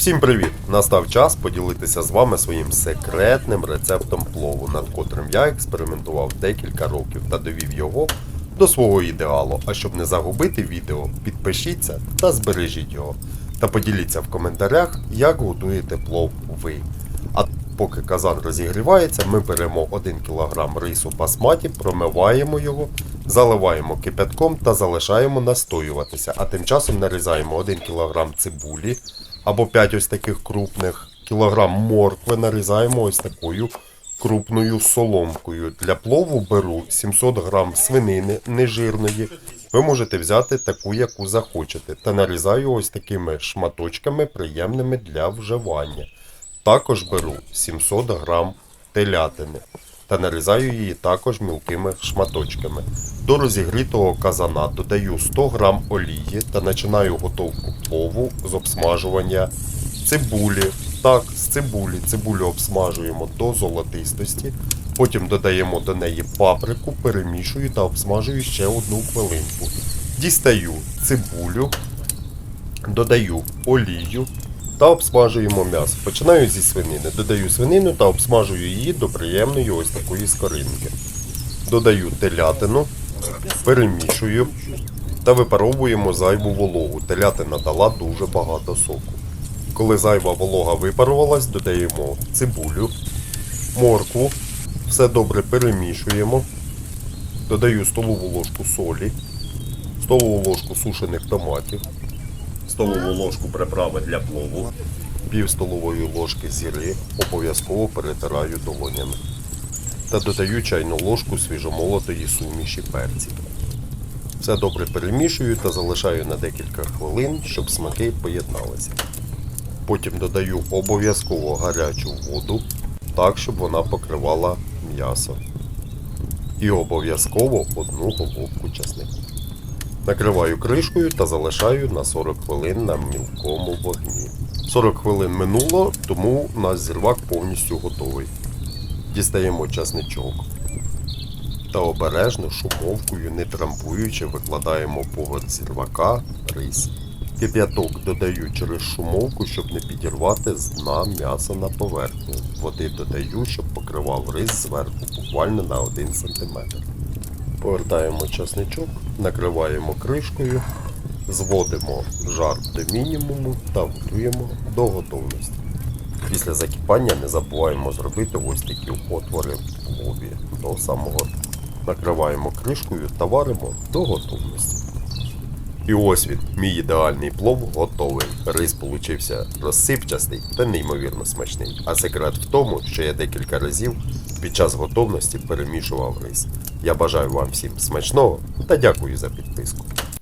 Всім привіт! Настав час поділитися з вами своїм секретним рецептом плову, над котрим я експериментував декілька років та довів його до свого ідеалу. А щоб не загубити відео, підпишіться та збережіть його. Та поділіться в коментарях, як готуєте плов ви. А поки казан розігрівається, ми беремо 1 кг рису басматі, промиваємо його, заливаємо кипятком та залишаємо настоюватися. А тим часом нарізаємо 1 кг цибулі або 5 ось таких крупних, кілограм моркви нарізаємо ось такою крупною соломкою. Для плову беру 700 грам свинини нежирної. Ви можете взяти таку, яку захочете, та нарізаю ось такими шматочками, приємними для вживання. Також беру 700 грам телятини та нарізаю її також мілкими шматочками. До розігрітого казана додаю 100 грам олії та починаю готовку плову з обсмажування цибулі. Так, з цибулі. Цибулю обсмажуємо до золотистості. Потім додаємо до неї паприку, перемішую та обсмажую ще одну хвилинку. Дістаю цибулю, додаю олію та обсмажуємо м'ясо. Починаю зі свинини. Додаю свинину та обсмажую її до приємної ось такої скоринки. Додаю телятину, перемішую та випаровуємо зайву вологу. Телятина дала дуже багато соку. Коли зайва волога випарувалась, додаємо цибулю, моркву, все добре перемішуємо. Додаю столову ложку солі, столову ложку сушених томатів, столову ложку приправи для плову, пів столової ложки зіри, обов'язково перетираю долонями. Та додаю чайну ложку свіжомолотої суміші перців. Все добре перемішую та залишаю на декілька хвилин, щоб смаки поєдналися. Потім додаю обов'язково гарячу воду, так, щоб вона покривала м'ясо. І обов'язково одну головку часнику. Накриваю кришкою та залишаю на 40 хвилин на мілкому вогні. 40 хвилин минуло, тому у нас зірвак повністю готовий. Дістаємо часничок та обережно шумовкою, не трамбуючи, викладаємо поверх зірвака рис. Кип'яток додаю через шумовку, щоб не підірвати з дна м'яса на поверхню. Води додаю, щоб покривав рис зверху буквально на 1 см. Повертаємо часничок, накриваємо кришкою, зводимо жар до мінімуму та готуємо до готовності. Після закипання не забуваємо зробити ось такі отвори в плові до самого. Накриваємо кришкою та варимо до готовності. І ось він, мій ідеальний плов готовий. Рис получився розсипчастий та неймовірно смачний. А секрет в тому, що я декілька разів під час готовності перемішував рис. Я бажаю вам всім смачного та дякую за підписку.